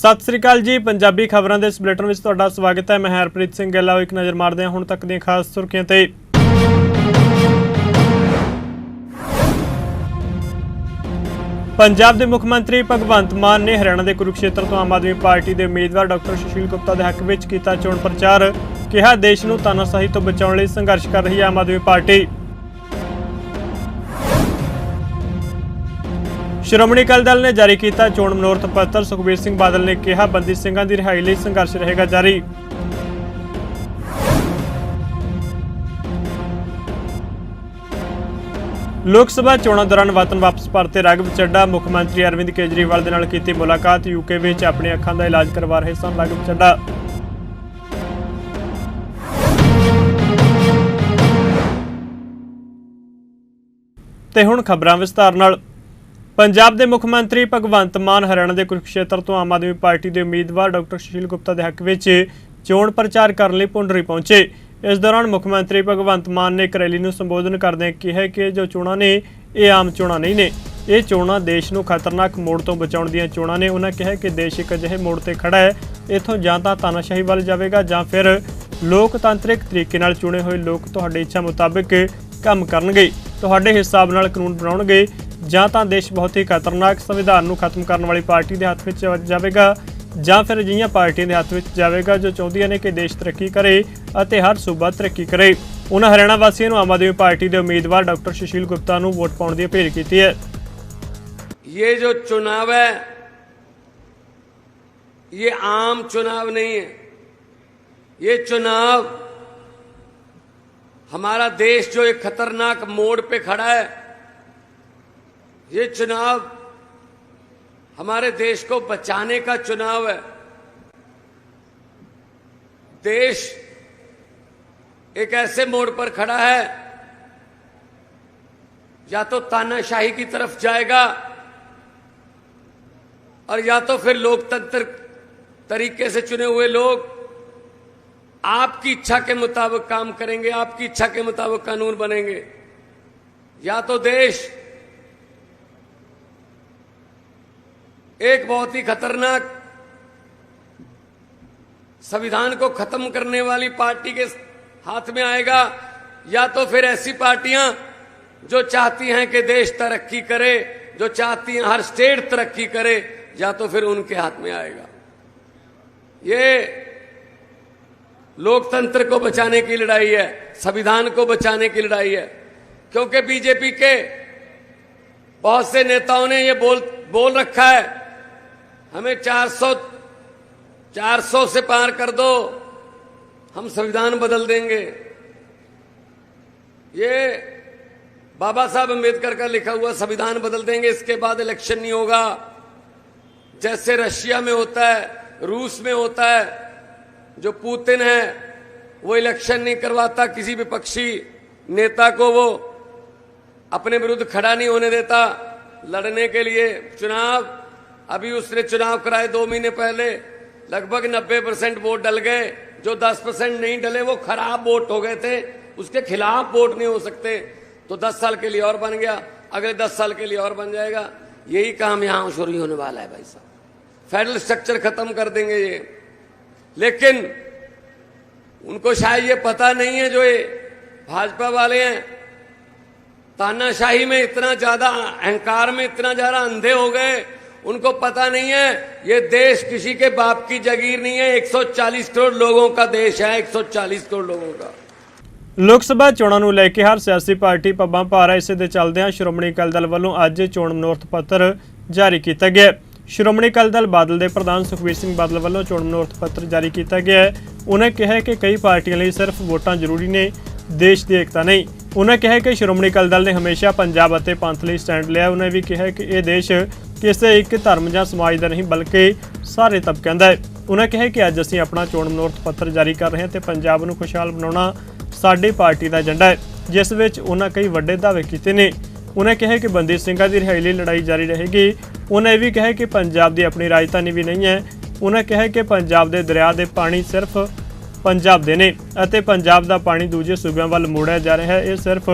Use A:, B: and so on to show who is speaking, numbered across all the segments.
A: ਸਤਿ ਸ੍ਰੀ ਅਕਾਲ ਜੀ, ਪੰਜਾਬੀ ਖਬਰਾਂ ਦੇ ਇਸ ਬੁਲੇਟਿਨ ਵਿੱਚ ਤੁਹਾਡਾ ਸਵਾਗਤ ਹੈ। ਮੈਂ ਹਰਪ੍ਰੀਤ ਸਿੰਘ ਗਿੱਲ, ਆਓ ਇੱਕ ਨਜ਼ਰ ਮਾਰਦੇ ਹਾਂ ਹੁਣ ਤੱਕ ਦੀਆਂ ਖਾਸ ਸੁਰਖੀਆਂ ਤੇ। ਪੰਜਾਬ ਦੇ ਮੁੱਖ ਮੰਤਰੀ ਭਗਵੰਤ ਮਾਨ ਨੇ ਹਰਿਆਣਾ ਦੇ ਕੁਰੂਕਸ਼ੇਤਰ ਤੋਂ ਆਮ ਆਦਮੀ ਪਾਰਟੀ ਦੇ ਉਮੀਦਵਾਰ ਡਾਕਟਰ ਸੁਸ਼ੀਲ ਗੁਪਤਾ ਦੇ ਹੱਕ ਵਿੱਚ ਕੀਤਾ ਚੋਣ ਪ੍ਰਚਾਰ। ਕਿਹਾ, ਦੇਸ਼ ਨੂੰ ਤਾਨਾਸ਼ਾਹੀ ਤੋਂ ਬਚਾਉਣ ਲਈ ਸੰਘਰਸ਼ ਕਰ ਰਹੀ ਹੈ ਆਮ ਆਦਮੀ ਪਾਰਟੀ। ਸ਼੍ਰੋਮਣੀ ਅਕਾਲੀ ਦਲ ਨੇ ਜਾਰੀ ਕੀਤਾ ਚੋਣ ਮਨੋਰਥ ਪੱਤਰ। ਸੁਖਬੀਰ ਸਿੰਘ ਬਾਦਲ ਨੇ ਕਿਹਾ, ਬੰਦੀ ਸਿੰਘਾਂ ਦੀ ਰਿਹਾਈ ਲਈ ਸੰਘਰਸ਼ ਰਹੇਗਾ ਜਾਰੀ। ਲੋਕ ਸਭਾ ਚੋਣਾਂ ਦੌਰਾਨ ਵਤਨ ਵਾਪਸ ਪਰਤੇ ਰਾਘਵ ਚੱਡਾ, ਮੁੱਖ ਮੰਤਰੀ ਅਰਵਿੰਦ ਕੇਜਰੀਵਾਲ ਦੇ ਨਾਲ ਕੀਤੀ ਮੁਲਾਕਾਤ। ਯੂਕੇ ਵਿੱਚ ਆਪਣੇ ਅੱਖਾਂ ਦਾ ਇਲਾਜ ਕਰਵਾ ਰਹੇ ਸਨ ਰਾਘਵ ਚੱਡਾ। ਤੇ ਹੁਣ ਖਬਰਾਂ ਵਿਸਤਾਰ ਨਾਲ। ਪੰਜਾਬ ਦੇ ਮੁੱਖ ਮੰਤਰੀ ਭਗਵੰਤ ਮਾਨ ਹਰਿਆਣਾ ਦੇ ਕੁਰਕਸ਼ੇਤਰ ਤੋਂ ਆਮ ਆਦਮੀ ਪਾਰਟੀ ਦੇ ਉਮੀਦਵਾਰ ਡਾਕਟਰ ਸੁਸ਼ੀਲ ਗੁਪਤਾ ਦੇ ਹੱਕ ਵਿੱਚ ਚੋਣ ਪ੍ਰਚਾਰ ਕਰਨ ਲਈ ਪੁੰਡਰੀ ਪਹੁੰਚੇ। ਇਸ ਦੌਰਾਨ ਮੁੱਖ ਮੰਤਰੀ ਭਗਵੰਤ ਮਾਨ ਨੇ ਇੱਕ ਰੈਲੀ ਨੂੰ ਸੰਬੋਧਨ ਕਰਦਿਆਂ ਕਿਹਾ ਕਿ ਜੋ ਚੋਣਾਂ ਨੇ, ਇਹ ਆਮ ਚੋਣਾਂ ਨਹੀਂ ਨੇ। ਇਹ ਚੋਣਾਂ ਦੇਸ਼ ਨੂੰ ਖਤਰਨਾਕ ਮੋੜ ਤੋਂ ਬਚਾਉਣ ਦੀਆਂ ਚੋਣਾਂ ਨੇ। ਉਹਨਾਂ ਕਿਹਾ ਕਿ ਦੇਸ਼ ਇੱਕ ਅਜਿਹੇ ਮੋੜ ਤੇ ਖੜਾ ਹੈ, ਇਥੋਂ ਜਾਂ ਤਾਂ ਤਾਨਾਸ਼ਾਹੀ ਵੱਲ ਜਾਵੇਗਾ ਜਾਂ ਫਿਰ ਲੋਕਤਾਂਤਰਿਕ ਤਰੀਕੇ ਨਾਲ ਚੁਣੇ ਹੋਏ ਲੋਕ ਤੁਹਾਡੇ ਇੱਛਾ ਮੁਤਾਬਕ ਕੰਮ ਕਰਨਗੇ। ਤੁਹਾਡੇ ਹਿਸਾਬ ਨਾਲ ਕਾਨੂੰਨ ਬਣਾਉਣਗੇ। ਜਾਂ ਤਾਂ ਦੇਸ਼ ਬਹੁਤ ਹੀ ਖਤਰਨਾਕ ਸੰਵਿਧਾਨ ਨੂੰ ਖਤਮ ਕਰਨ ਵਾਲੀ ਪਾਰਟੀ ਦੇ ਹੱਥ ਵਿੱਚ ਜਾਵੇਗਾ ਜਾਂ ਫਿਰ ਅਜਿਹੀਆਂ ਪਾਰਟੀਆਂ ਦੇ ਹੱਥ ਵਿੱਚ ਜਾਵੇਗਾ ਜੋ ਚਾਹੁੰਦੀਆਂ ਨੇ ਕਿ ਦੇਸ਼ ਤਰੱਕੀ ਕਰੇ ਅਤੇ ਹਰ ਸੂਬਾ ਤਰੱਕੀ ਕਰੇ ਉਹਨਾਂ ਹਰਿਆਣਾ ਵਾਸੀਆਂ ਨੂੰ ਆਮ ਆਦਮੀ ਪਾਰਟੀ ਦੇ ਉਮੀਦਵਾਰ ਡਾਕਟਰ ਸੁਸ਼ੀਲ ਗੁਪਤਾ ਨੂੰ ਵੋਟ ਪਾਉਣ ਦੀ ਅਪੀਲ ਕੀਤੀ ਹੈ
B: ये जो चुनाव है ये आम चुनाव नहीं है ये चुनाव हमारा देश जो एक खतरनाक मोड़ पे खड़ा है ये चुनाव हमारे देश को बचाने का चुनाव है। देश एक ऐसे मोड़ पर खड़ा है, या तो तानाशाही की तरफ़ जाएगा, और या तो फिर लोकतंत्र तरीके से चुने हुए लोग आपकी इच्छा के मुताबिक काम करेंगे, आपकी इच्छा के मुताबिक कानून बनेंगे। या तो देश एक बहुत ही खतरनाक संविधान को खत्म करने वाली पार्टी के हाथ में आएगा, या तो फिर ऐसी पार्टियाँ जो चाहती हैं कि देश तरक्की करे, जो चाहती हैं हर स्टेट तरक्की करे, या तो फिर उनके हाथ में आएगा। ये लोकतंत्र को बचाने की लड़ाई है, संविधान को बचाने की लड़ाई है, क्योंकि बीजेपी के बहुत से नेताओं ने ये बोल बोल रखा है हमें 400 400 से पार कर दो। हम संविधान बदल देंगे। ये बाबा साहब अंबेडकर का लिखा हुआ संविधान बदल देंगे। इसके बाद इलेक्शन नहीं होगा। जैसे रशिया में होता है, रूस में होता है, जो पुतिन है, वो इलेक्शन नहीं करवाता, किसी विपक्षी नेता को वो अपने विरुद्ध खड़ा नहीं होने देता। लड़ने के लिए चुनाव अभी उसने चुनाव कराए दो महीने पहले। लगभग 90 परसेंट वोट डल गए। जो 10 परसेंट नहीं डले, वो खराब वोट हो गए थे। उसके खिलाफ वोट नहीं हो सकते। तो 10 साल के लिए और बन गया। अगले 10 साल के लिए और बन जाएगा। यही काम यहाँ शुरू होने वाला है भाई साहब। फेडरल स्ट्रक्चर खत्म कर देंगे ये। लेकिन उनको शायद ये पता नहीं है जो ये भाजपा वाले हैं। तानाशाही में इतना ज़्यादा अहंकार में इतना ज़्यादा अंधे हो गए। उनको पता नहीं है ये देश किसी के बाप की जगीर नहीं है 140 करोड़ लोगों का देश है 140 करोड़ लोगों का
A: ਲੋਕ ਸਭਾ ਚੋਣਾਂ ਨੂੰ ਲੈ ਕੇ ਹਰ ਸਿਆਸੀ ਪਾਰਟੀ ਪੱਬਾਂ ਭਾਰ ਹੈ ਇਸੇ ਦੇ ਚੱਲਦਿਆਂ ਸ਼੍ਰੋਮਣੀ ਅਕਾਲੀ ਦਲ ਵੱਲੋਂ ਅੱਜ ਚੋਣ ਮਨੋਰਥ ਪੱਤਰ ਜਾਰੀ ਕੀਤਾ ਗਿਆ ਹੈ। ਸ਼੍ਰੋਮਣੀ ਅਕਾਲੀ ਦਲ ਬਾਦਲ ਦੇ ਪ੍ਰਧਾਨ ਸੁਖਬੀਰ ਸਿੰਘ ਬਾਦਲ ਵੱਲੋਂ ਚੋਣ ਮਨੋਰਥ ਪੱਤਰ ਜਾਰੀ ਕੀਤਾ ਗਿਆ ਹੈ ਉਹਨਾਂ ਕਿਹਾ ਹੈ ਕਿ ਕਈ ਪਾਰਟੀਆਂ ਲਈ ਸਿਰਫ ਵੋਟਾਂ ਜ਼ਰੂਰੀ ਨੇ ਦੇਸ਼ ਦੀ ਏਕਤਾ ਨਹੀਂ ਉਹਨਾਂ ਕਿਹਾ ਕਿ ਸ਼੍ਰੋਮਣੀ ਅਕਾਲੀ ਦਲ ਨੇ ਹਮੇਸ਼ਾ ਪੰਜਾਬ ਅਤੇ ਪੰਥ ਲਈ ਸਟੈਂਡ ਲਿਆ ਉਹਨਾਂ ਵੀ ਕਿਹਾ ਕਿ ਇਹ ਦੇਸ਼ ਕਿਸੇ ਇੱਕ ਧਰਮ ਜਾਂ ਸਮਾਜ ਦਾ ਨਹੀਂ, ਬਲਕਿ ਸਾਰੇ ਤਬਕਿਆਂ ਦਾ ਹੈ। ਉਹਨਾਂ ਕਿਹਾ ਕਿ ਅੱਜ ਅਸੀਂ ਆਪਣਾ ਚੋਣ ਮਨੋਰਥ ਪੱਤਰ ਜਾਰੀ ਕਰ ਰਹੇ ਹਾਂ ਤੇ ਪੰਜਾਬ ਨੂੰ ਖੁਸ਼ਹਾਲ ਬਣਾਉਣਾ ਸਾਡੀ ਪਾਰਟੀ ਦਾ ਏਜੰਡਾ ਹੈ, ਜਿਸ ਵਿੱਚ ਉਹਨਾਂ ਕਈ ਵੱਡੇ ਦਾਅਵੇ ਕੀਤੇ ਨੇ। ਉਹਨਾਂ ਕਿਹਾ ਕਿ ਬੰਦੀ ਸਿੰਘਾਂ ਦੀ ਰਿਹਾਈ ਲਈ ਲੜਾਈ ਜਾਰੀ ਰਹੇਗੀ। ਉਹਨਾਂ ਇਹ ਵੀ ਕਿਹਾ ਕਿ ਪੰਜਾਬ ਦੀ ਆਪਣੀ ਰਾਜਧਾਨੀ ਵੀ ਨਹੀਂ ਹੈ। ਉਹਨਾਂ ਕਿਹਾ ਕਿ ਪੰਜਾਬ ਦੇ ਦਰਿਆ ਦੇ ਪਾਣੀ ਸਿਰਫ ਪੰਜਾਬ ਦੇ ਨੇ ਅਤੇ ਪੰਜਾਬ ਦਾ ਪਾਣੀ ਦੂਜੇ ਸੂਬਿਆਂ ਵੱਲ ਮੋੜਿਆ ਜਾ ਰਿਹਾ ਹੈ। ਇਹ ਸਿਰਫ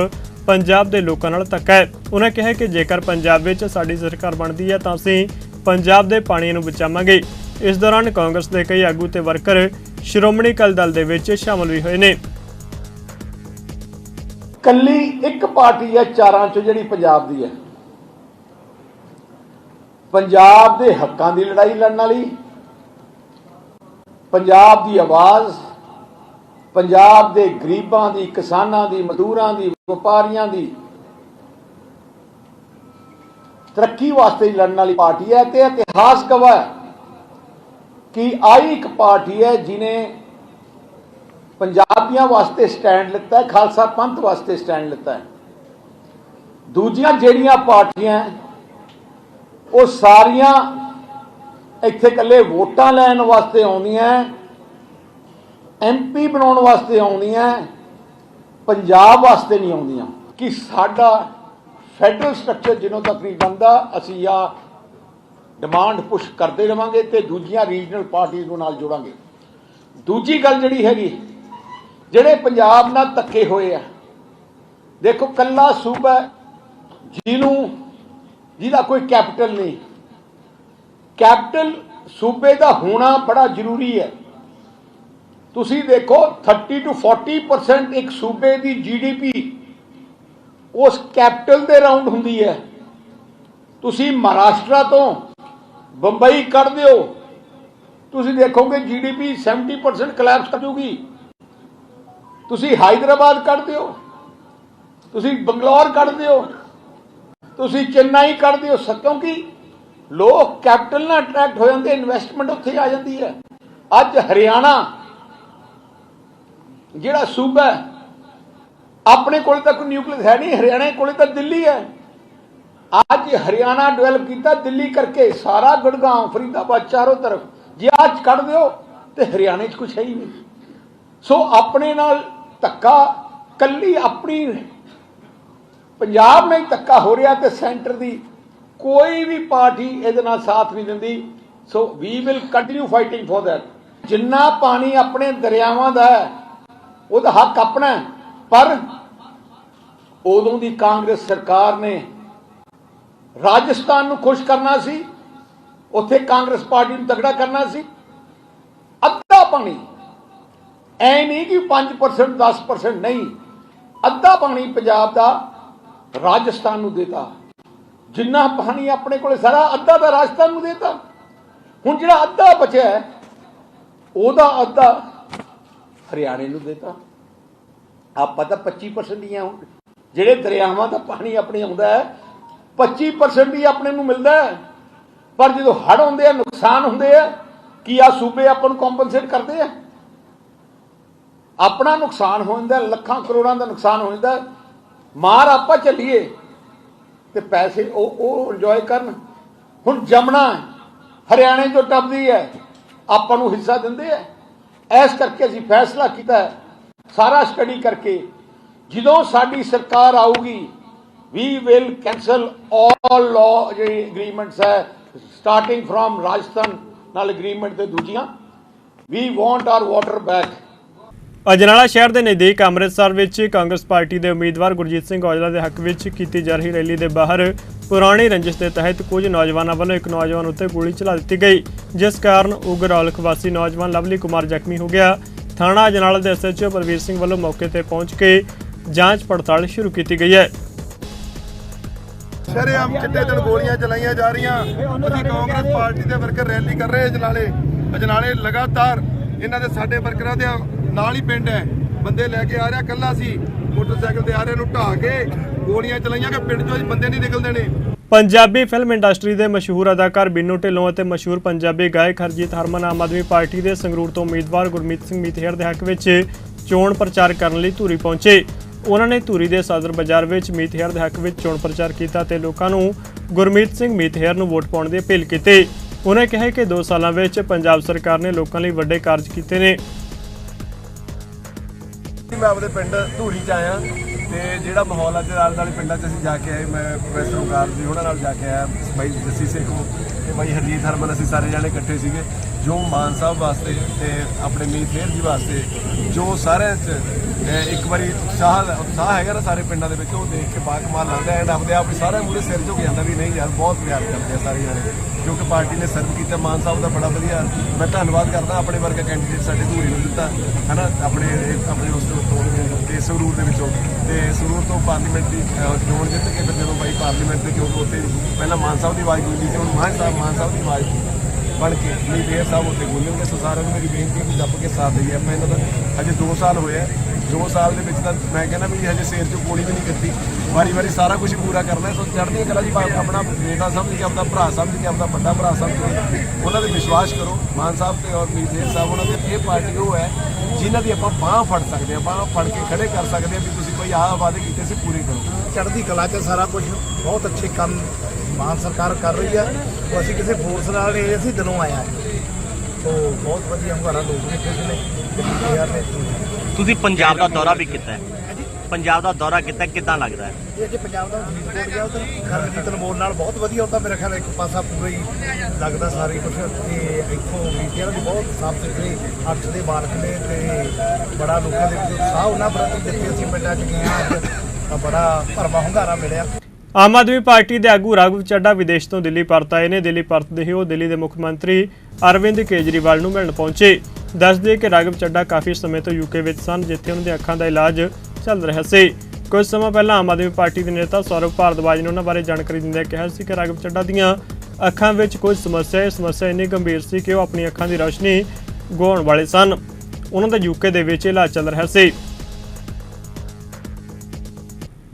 A: ਪੰਜਾਬ ਦੇ ਲੋਕਾਂ ਨਾਲ ਧੱਕਾ ਹੈ। ਉਹਨਾਂ ਕਿਹਾ ਕਿ ਜੇਕਰ ਪੰਜਾਬ ਵਿੱਚ ਸਾਡੀ ਸਰਕਾਰ ਬਣਦੀ ਹੈ ਤਾਂ ਅਸੀਂ ਪੰਜਾਬ ਦੇ ਪਾਣੀ ਨੂੰ ਬਚਾਵਾਂਗੇ। ਇਸ ਦੌਰਾਨ ਕਾਂਗਰਸ ਦੇ ਕਈ ਆਗੂ ਤੇ ਵਰਕਰ ਸ਼੍ਰੋਮਣੀ ਅਕਾਲੀ ਦਲ ਦੇ ਵਿੱਚ ਸ਼ਾਮਲ ਵੀ ਹੋਏ ਨੇ।
C: ਕੱਲੀ ਇੱਕ ਪਾਰਟੀ ਹੈ, ਚਾਰਾਂ ਚੋਂ ਜਿਹੜੀ ਪੰਜਾਬ ਦੀ ਹੈ। ਪੰਜਾਬ ਦੇ ਹੱਕਾਂ ਦੀ ਲੜਾਈ ਲੜਨ ਵਾਲੀ, ਪੰਜਾਬ ਦੀ ਆਵਾਜ਼, ਪੰਜਾਬ ਦੇ ਗਰੀਬਾਂ ਦੀ, ਕਿਸਾਨਾਂ ਦੀ, ਮਜ਼ਦੂਰਾਂ ਦੀ ਵਪਾਰੀਆਂ ਦੀ। ਤਰੱਕੀ ਵਾਸਤੇ ਲੜਨ ਵਾਲੀ ਪਾਰਟੀ ਹੈ ਤੇ ਇਤਿਹਾਸ ਗਵਾਹ ਕਿ ਆਈ ਇੱਕ ਪਾਰਟੀ ਹੈ ਜਿਨੇ ਪੰਜਾਬੀਆਂ ਵਾਸਤੇ ਸਟੈਂਡ ਲਿੱਤਾ ਹੈ, ਖਾਲਸਾ ਪੰਥ ਵਾਸਤੇ ਸਟੈਂਡ ਲਿੱਤਾ ਹੈ। ਦੂਜੀਆਂ ਜਿਹੜੀਆਂ ਪਾਰਟੀਆਂ ਉਹ ਸਾਰੀਆਂ ਇੱਥੇ ਇਕੱਲੇ ਵੋਟਾਂ ਲੈਣ ਵਾਸਤੇ ਆਉਂਦੀਆਂ ਐਮਪੀ ਬਣਾਉਣ ਵਾਸਤੇ ਆਉਂਦੀਆਂ ਪੰਜਾਬ ਵਾਸਤੇ ਨਹੀਂ ਆਉਂਦੀਆਂ। ਕਿ ਸਾਡਾ ਫੈਡਰਲ ਸਟਰਕਚਰ ਜਿਹਨੂੰ ਤੱਕ ਨਹੀਂ ਬਣਦਾ, ਅਸੀਂ ਆ ਡਿਮਾਂਡ ਪੁਸ਼ ਕਰਦੇ ਰਵਾਂਗੇ ਤੇ ਦੂਜੀਆਂ ਰੀਜਨਲ ਪਾਰਟੀਆਂ ਨੂੰ ਨਾਲ ਜੋੜਾਂਗੇ। ਦੂਜੀ ਗੱਲ ਜਿਹੜੀ ਹੈਗੀ, ਜਿਹੜੇ ਪੰਜਾਬ ਨਾਲ ਧੱਕੇ ਹੋਏ ਆ, ਦੇਖੋ ਕੱਲਾ ਸੂਬਾ ਜਿਹਨੂੰ, ਜਿਹਦਾ ਕੋਈ ਕੈਪੀਟਲ ਨਹੀਂ। ਕੈਪੀਟਲ ਸੂਬੇ ਦਾ ਹੋਣਾ ਬੜਾ ਜ਼ਰੂਰੀ ਹੈ। ਤੁਸੀਂ ਦੇਖੋ 30 ਤੋਂ 40% ਇੱਕ ਸੂਬੇ ਦੀ ਜੀਡੀਪੀ ਉਸ ਕੈਪੀਟਲ ਦੇ ਰਾਉਂਡ ਹੁੰਦੀ ਹੈ। ਤੁਸੀਂ ਮਹਾਰਾਸ਼ਟਰ ਤੋਂ ਬੰਬਈ ਕੱਢ ਦਿਓ। ਤੁਸੀਂ ਦੇਖੋਗੇ ਜੀਡੀਪੀ 70% ਕਲੈਪਸ ਕਰ ਜੂਗੀ। ਤੁਸੀਂ ਹਾਈਦਰਾਬਾਦ ਕੱਢ ਦਿਓ। ਤੁਸੀਂ ਬੰਗਲੌਰ ਕੱਢ ਦਿਓ। ਤੁਸੀਂ ਚੇਨਈ ਕੱਢ ਦਿਓ। ਸ- ਕਿਉਂਕਿ ਲੋਕ ਕੈਪੀਟਲ ਨਾਲ ਅਟਰੈਕਟ ਹੋ ਜਾਂਦੇ ਇਨਵੈਸਟਮੈਂਟ ਉੱਥੇ ਆ ਜਾਂਦੀ ਹੈ। ਅੱਜ ਹਰਿਆਣਾ ਜਿਹੜਾ ਸੂਬਾ ਆਪਣੇ ਕੋਲ ਤੱਕ ਕੋਈ ਨਿਊਕਲੀਅਸ ਹੈ ਨਹੀਂ, ਹਰਿਆਣਾ ਕੋਲੇ ਤਾਂ ਦਿੱਲੀ ਹੈ। ਅੱਜ ਹਰਿਆਣਾ ਡਿਵੈਲਪ ਕੀਤਾ ਦਿੱਲੀ ਕਰਕੇ, ਸਾਰਾ ਗੁੜਗਾਉਂ ਫਰੀਦਾਬਾਦ ਚਾਰੋਂ ਤਰਫ। ਜੇ ਅੱਜ ਕੱਢ ਦਿਓ, ਤੇ ਹਰਿਆਣੇ 'ਚ ਕੁਝ ਹੈ ਹੀ ਨਹੀਂ। ਸੋ ਆਪਣੇ ਨਾਲ ਧੱਕਾ, ਕੱਲੀ ਆਪਣੀ ਪੰਜਾਬ ਨੇ ਧੱਕਾ ਹੋ ਰਿਹਾ ਤੇ ਸੈਂਟਰ ਦੀ ਕੋਈ ਵੀ ਪਾਰਟੀ ਇਹਦੇ ਨਾਲ ਸਾਥ ਨਹੀਂ ਦਿੰਦੀ। So we will continue fighting for that ਜਿੰਨਾ ਪਾਣੀ ਆਪਣੇ ਦਰਿਆਵਾਂ ਦਾ ਹੈ ਉਹਦਾ ਹੱਕ ਆਪਣਾ ਪਰ ਉਦੋਂ ਦੀ ਕਾਂਗਰਸ ਸਰਕਾਰ ਨੇ ਰਾਜਸਥਾਨ ਨੂੰ ਖੁਸ਼ ਕਰਨਾ ਸੀ, ਉੱਥੇ ਕਾਂਗਰਸ ਪਾਰਟੀ ਨੂੰ ਤਗੜਾ ਕਰਨਾ ਸੀ। ਅੱਧਾ ਪਾਣੀ, ਐ ਨਹੀਂ ਕਿ 5% 10% ਨਹੀਂ, ਅੱਧਾ ਪਾਣੀ ਪੰਜਾਬ ਦਾ ਰਾਜਸਥਾਨ ਨੂੰ ਦੇਤਾ। ਜਿੰਨਾ ਪਾਣੀ ਆਪਣੇ ਕੋਲੇ ਸਾਰਾ ਅੱਧਾ ਦਾ ਰਾਜਸਥਾਨ ਨੂੰ ਦੇਤਾ। ਹੁਣ ਜਿਹੜਾ ਅੱਧਾ ਬਚਿਆ ਉਹਦਾ ਅੱਧਾ ਹਰਿਆਣੇ ਨੂੰ ਦੇਤਾ। ਆਪਾਂ ਤਾਂ 25% ਹੀ ਆ ਜਿਹੜੇ ਦਰਿਆਵਾਂ ਦਾ ਪਾਣੀ ਆਪਣੇ ਆਉਂਦਾ ਹੈ 25% ਹੀ ਆਪਣੇ ਨੂੰ ਮਿਲਦਾ ਹੈ। ਪਰ ਜਦੋਂ ਹੜ ਹੁੰਦੇ ਆ, ਨੁਕਸਾਨ ਹੁੰਦੇ ਆ, ਕੀ ਆ ਸੂਬੇ ਆਪਾਂ ਨੂੰ ਕੰਪਨਸੇਟ ਕਰਦੇ ਆ? ਆਪਣਾ ਨੁਕਸਾਨ ਹੋ ਜਾਂਦਾ, ਲੱਖਾਂ ਕਰੋੜਾਂ ਦਾ ਨੁਕਸਾਨ ਹੋ ਜਾਂਦਾ। ਮਾਰ ਆਪਾਂ ਚੱਲੀਏ ਤੇ ਪੈਸੇ ਉਹ ਉਹ ਇੰਜੋਏ ਕਰਨ। ਹੁਣ ਜਮਣਾ ਹਰਿਆਣੇ ਤੋਂ ਟੱਪਦੀ ਹੈ, ਆਪਾਂ ਨੂੰ ਹਿੱਸਾ ਦਿੰਦੇ ਆ ਇਸ ਕਰਕੇ ਅਸੀਂ ਫੈਸਲਾ ਕੀਤਾ ਸਾਰਾ ਸਟੱਡੀ ਕਰਕੇ, ਜਦੋਂ ਸਾਡੀ ਸਰਕਾਰ ਆਊਗੀ we will cancel all law ਜਿਹੜੀ ਐਗਰੀਮੈਂਟਸ ਹੈ ਸਟਾਰਟਿੰਗ ਫਰਮ ਰਾਜਸਥਾਨ, ਨਾਲ ਐਗਰੀਮੈਂਟ ਤੇ ਦੂਜੀਆਂ we want our water back
A: Ajnala ਸ਼ਹਿਰ ਦੇ ਨਜ਼ਦੀਕ ਅੰਮ੍ਰਿਤਸਰ ਵਿੱਚ ਕਾਂਗਰਸ ਪਾਰਟੀ ਦੇ ਉਮੀਦਵਾਰ ਗੁਰਜੀਤ ਸਿੰਘ ਔਜਲਾ ਦੇ ਹੱਕ ਵਿੱਚ ਕੀਤੀ ਜਾ ਰਹੀ ਰੈਲੀ ਦੇ ਬਾਹਰ ਪੁਰਾਣੀ ਰੰਜਿਸ਼ ਦੇ ਤਹਿਤ ਕੁਝ ਨੌਜਵਾਨਾਂ ਵੱਲੋਂ ਇੱਕ ਨੌਜਵਾਨ ਉੱਤੇ ਗੋਲੀ ਚਲਾ ਦਿੱਤੀ ਗਈ, ਜਿਸ ਕਾਰਨ ਉਗਰ ਵਾਸੀ ਨੌਜਵਾਨ ਲਵਲੀ ਕੁਮਾਰ ਜ਼ਖਮੀ ਹੋ ਗਿਆ। ਥਾਣਾ ਅਜਨਾਲਾ ਦੇ ਐਸਐਚਓ ਬਲਵੀਰ ਸਿੰਘ ਵੱਲੋਂ ਮੌਕੇ ਤੇ ਪਹੁੰਚ ਕੇ ਜਾਂਚ ਪੜਤਾਲ ਸ਼ੁਰੂ ਕੀਤੀ ਗਈ ਹੈ।
D: ਸ਼ਰੇਆਮ ਚਿੱਟੇ ਦਿਨ ਗੋਲੀਆਂ ਚਲਾਈਆਂ ਜਾ ਰਹੀਆਂ। ਅਸੀਂ ਕਾਂਗਰਸ ਪਾਰਟੀ ਦੇ ਵਰਕਰ ਰੈਲੀ ਕਰ ਰਹੇ ਅਜਨਾਲੇ। ਅਜਨਾਲੇ ਲਗਾਤਾਰ ਇਹਨਾਂ ਦੇ ਸਾਡੇ ਵਰਕਰਾਂ ਦੇ ਨਾਲ ਹੀ ਪਿੰਡ ਹੈ। ਬੰਦੇ ਲੈ ਕੇ ਆ ਰਿਹਾ ਕੱਲਾ ਸੀ। ਮੋਟਰਸਾਈਕਲ ਤੇ ਆ ਰਹੇ ਨੂੰ ਢਾਹ ਕੇ ਗੋਲੀਆਂ ਚਲਾਈਆਂ ਕਿ ਪਿੰਡ ਚੋਂ ਬੰਦੇ ਨਹੀਂ ਨਿਕਲਦੇ ਨੇ?
A: ਪੰਜਾਬੀ ਫਿਲਮ ਇੰਡਸਟਰੀ ਦੇ ਮਸ਼ਹੂਰ ਅਦਾਕਾਰ ਬਿੰਨੂ ਢਿੱਲੋਂ ਅਤੇ ਮਸ਼ਹੂਰ ਪੰਜਾਬੀ ਗਾਇਕ ਹਰਜੀਤ ਹਰਮਨ ਆਮ ਆਦਮੀ ਪਾਰਟੀ ਦੇ ਸੰਗਰੂਰ ਤੋਂ ਉਮੀਦਵਾਰ ਗੁਰਮੀਤ ਸਿੰਘ ਮੀਤਹੇਰ ਦੇ ਹੱਕ ਵਿੱਚ ਚੋਣ ਪ੍ਰਚਾਰ ਕਰਨ ਲਈ ਧੂਰੀ ਪਹੁੰਚੇ। ਉਹਨਾਂ ਨੇ ਧੂਰੀ ਦੇ ਸਦਰ ਬਾਜ਼ਾਰ ਵਿੱਚ ਮੀਤਹੇਰ ਦੇ ਹੱਕ ਵਿੱਚ ਚੋਣ ਪ੍ਰਚਾਰ ਕੀਤਾ ਤੇ ਲੋਕਾਂ ਨੂੰ ਗੁਰਮੀਤ ਸਿੰਘ ਮੀਤਹੇਰ ਨੂੰ ਵੋਟ ਪਾਉਣ ਦੀ ਅਪੀਲ ਕੀਤੀ। ਉਹਨਾਂ ਕਿਹਾ ਕਿ 2 ਸਾਲਾਂ ਵਿੱਚ ਪੰਜਾਬ ਸਰਕਾਰ ਨੇ ਲੋਕਾਂ ਲਈ ਵੱਡੇ ਕਾਰਜ ਕੀਤੇ ਨੇ।
D: ਮੈਂ ਆਪਦੇ ਪਿੰਡ ਧੂਰੀ ਚ ਆਇਆ।
E: ਤੇ ਜਿਹੜਾ ਮਾਹੌਲ ਅੱਜ ਆਲੇ ਦੁਆਲੇ ਪਿੰਡਾਂ 'ਚ ਅਸੀਂ ਜਾ ਕੇ ਆਏ, ਮੈਂ ਪ੍ਰੋਫੈਸਰ ਓਕਾਰ ਜੀ ਉਹਨਾਂ ਨਾਲ ਜਾ ਕੇ ਆਇਆ, ਬਾਈ ਜੱਸੀ ਸੇਖੋਂ ਤੇ ਬਾਈ ਹਰਜੀਤ ਹਰਮਨ, ਅਸੀਂ ਸਾਰੇ ਜਾਣੇ ਇਕੱਠੇ ਸੀਗੇ। ਜੋ ਮਾਨ ਸਾਹਿਬ ਵਾਸਤੇ ਤੇ ਆਪਣੇ ਮੀਤ ਫੇਰ ਜੀ ਵਾਸਤੇ, ਜੋ ਸਾਰਿਆਂ 'ਚ ਇੱਕ ਵਾਰੀ ਉਤਸ਼ਾਹ ਉਤਸ਼ਾਹ ਹੈਗਾ ਨਾ ਸਾਰੇ ਪਿੰਡਾਂ ਦੇ ਵਿੱਚ, ਉਹ ਦੇਖ ਕੇ ਬਾ ਮਾਲ ਲੱਗਦਾ ਐਂਡ ਆਪਦੇ ਆਪ ਹੀ ਸਾਰਿਆਂ ਮੂਰੇ ਸਿਰ ਝੁਕ ਜਾਂਦਾ ਵੀ ਨਹੀਂ ਯਾਰ, ਬਹੁਤ ਪਿਆਰ ਕਰਦੇ ਆ ਸਾਰੇ ਜਾਣੇ ਕਿਉਂਕਿ ਪਾਰਟੀ ਨੇ ਸਰਵ ਕੀਤਾ। ਮਾਨ ਸਾਹਿਬ ਦਾ ਬੜਾ ਵਧੀਆ ਮੈਂ ਧੰਨਵਾਦ ਕਰਦਾ, ਆਪਣੇ ਵਰਗਾ ਕੈਂਡੀਡੇਟ ਸਾਡੇ ਧੂਰੀ ਨੂੰ ਦਿੱਤਾ, ਹਨਾ? ਆਪਣੇ ਆਪਣੇ ਉਸ ਤੋਂ ਤੋਂ ਤੇ ਸਰੂਰ ਦੇ ਵਿੱਚੋਂ। ਤੇ ਸਰੂਰ ਤੋਂ ਪਾਰਲੀਮੈਂਟ ਦੀ ਚੋਣ ਜਿੱਤ ਕੇ ਫਿਰ ਜਦੋਂ ਬਾਈ ਪਾਰਲੀਮੈਂਟ ਦੇ ਕਿਉਂਕਿ ਉੱਥੇ ਪਹਿਲਾਂ ਮਾਨ ਸਾਹਿਬ ਦੀ ਆਵਾਜ਼ ਗੂੰਜੀ ਸੀ, ਹੁਣ ਮਾਨ ਸਾਹਿਬ ਮਾਨ ਸਾਹਿਬ ਦੀ ਆਵਾਜ਼ ਬਣ ਕੇ ਨਹੀਂ ਫੇਰ ਸਾਹਿਬ ਉੱਥੇ ਬੋਲਣਗੇ ਸੋ ਸਾਰਿਆਂ ਨੂੰ ਮੇਰੀ ਬੇਨਤੀ ਹੈ ਕਿ ਦੱਬ ਕੇ ਸਾਥ ਦਈਏ। ਆਪਾਂ ਇਹਨਾਂ ਦਾ ਹਜੇ 2 ਸਾਲ ਹੋਇਆ ਆ। 2 ਸਾਲ ਦੇ ਵਿੱਚ ਤਾਂ ਮੈਂ ਕਹਿੰਦਾ ਵੀ ਹਜੇ ਸਿਰ 'ਚੋਂ ਕੋੜੀ ਵੀ ਨਹੀਂ ਕੀਤੀ ਵਾਰੀ ਵਾਰੀ ਸਾਰਾ ਕੁਝ ਪੂਰਾ ਕਰਨਾ ਸੋ ਚੜ੍ਹਦੀ ਕਲਾ ਜੀ ਆਪਣਾ ਬੇਟਾ ਸਮਝ ਕੇ, ਆਪਣਾ ਭਰਾ ਸਮਝ ਕੇ, ਆਪਣਾ ਵੱਡਾ ਭਰਾ ਸਮਝ ਕੇ, ਉਹਨਾਂ ਦੇ ਵਿਸ਼ਵਾਸ ਕਰੋ। ਮਾਨ ਸਾਹਿਬ ਤੇ ਔਰ ਮੀਰ ਸਾਹਿਬ, ਉਹਨਾਂ ਦੇ ਇਹ ਪਾਰਟੀ ਉਹ ਹੈ ਜਿਨ੍ਹਾਂ ਦੀ ਆਪਾਂ ਬਾਹ ਫੜ ਸਕਦੇ ਆ ਬਾਹ ਫੜ ਕੇ ਖੜੇ ਕਰ ਸਕਦੇ ਆ ਵੀ ਤੁਸੀਂ ਕੋਈ ਆਹ ਵਾਅਦੇ ਕੀਤੇ ਸੀ, ਪੂਰੇ ਕਰੋ।
F: ਚੜ੍ਹਦੀ ਕਲਾ 'ਚ ਸਾਰਾ ਕੁਝ ਬਹੁਤ ਅੱਛੇ ਕੰਮ ਮਾਨ ਸਰਕਾਰ ਕਰ ਰਹੀ ਹੈ ਉਹ ਅਸੀਂ ਕਿਸੇ ਫੋਰਸ ਨਾਲ ਨਹੀਂ ਅਸੀਂ ਦਿਲੋਂ ਹਾਂ ਸੋ ਬਹੁਤ ਵਧੀਆ ਹਮਾਰਾ ਲੋਕ ਨੇ ਖੁਸ਼ ਨੇ ਤੇ ਯਾਰ ਨੇ
G: ਤੁਸੀਂ ਪੰਜਾਬ ਦਾ ਦੌਰਾ ਵੀ ਕੀਤਾ ਹੈ। ਪੰਜਾਬ ਦਾ ਦੌਰਾ ਕੀਤਾ ਕਿੱਦਾਂ ਲੱਗਦਾ ਹੈ?
F: ਇਹ ਜੇ ਪੰਜਾਬ ਦਾ ਫਰੀਦਕੋਟ ਗਿਆ ਉਧਰ ਖਰਜੀਤ ਮੋੜ ਨਾਲ ਬਹੁਤ ਵਧੀਆ ਹੁੰਦਾ ਮੇਰੇ ਖਿਆਲ ਇੱਕ ਪਾਸਾ ਪੂਰਾ ਹੀ ਲੱਗਦਾ ਸਾਰੇ ਕੁਝ ਤੇ ਇੱਥੋਂ ਮੀਡੀਆ ਦੀ ਬਹੁਤ ਸਾਫ਼ ਸੁਥਰੀ ਅੱਠ ਦੇ ਮਾਲਕ ਨੇ ਤੇ ਬੜਾ ਲੋਕਾਂ ਦੇ ਵਿੱਚ ਉਤਸ਼ਾਹ ਉਹਨਾਂ ਪ੍ਰਤੀ ਜਿੱਥੇ ਅਸੀਂ ਪਿੰਡਾਂ 'ਚ ਗਏ ਤਾਂ ਬੜਾ ਭਰਵਾਂ ਹੁੰਗਾਰਾ ਮਿਲਿਆ।
A: ਆਮ ਆਦਮੀ ਪਾਰਟੀ ਦੇ ਆਗੂ ਰਾਘਵ ਚੱਡਾ ਵਿਦੇਸ਼ ਤੋਂ ਦਿੱਲੀ ਪਰਤ ਆਏ ਨੇ। ਦਿੱਲੀ ਪਰਤਦੇ ਹੀ ਉਹ ਦਿੱਲੀ ਦੇ ਮੁੱਖ ਮੰਤਰੀ ਅਰਵਿੰਦ ਕੇਜਰੀਵਾਲ ਨੂੰ ਮਿਲਣ ਪਹੁੰਚੇ। ਦੱਸਦੇ ਕਿ ਰਾਘਵ ਚੱਡਾ ਕਾਫੀ ਸਮੇਂ ਤੋਂ ਯੂਕੇ ਵਿੱਚ ਸਨ, ਜਿੱਥੇ ਉਹਨਾਂ ਦੀਆਂ ਅੱਖਾਂ ਦਾ ਇਲਾਜ ਚੱਲ ਰਿਹਾ ਸੀ। ਕੁਝ ਸਮਾਂ ਪਹਿਲਾਂ ਆਮ ਆਦਮੀ ਪਾਰਟੀ ਦੇ ਨੇਤਾ ਸੌਰਵ ਭਾਰਦਵਾਜ ਨੇ ਉਹਨਾਂ ਬਾਰੇ ਜਾਣਕਾਰੀ ਦਿੰਦਿਆਂ ਕਿਹਾ ਸੀ ਕਿ ਰਾਘਵ ਚੱਡਾ ਦੀਆਂ ਅੱਖਾਂ ਵਿੱਚ ਕੁਝ ਸਮੱਸਿਆ ਹੈ। ਸਮੱਸਿਆ ਇੰਨੀ ਗੰਭੀਰ ਸੀ ਕਿ ਉਹ ਆਪਣੀ ਅੱਖਾਂ ਦੀ ਰੌਸ਼ਨੀ ਗਵਾਉਣ ਵਾਲੇ ਸਨ। ਉਹਨਾਂ ਦਾ ਯੂਕੇ ਦੇ ਵਿੱਚ ਇਲਾਜ ਚੱਲ ਰਿਹਾ ਸੀ।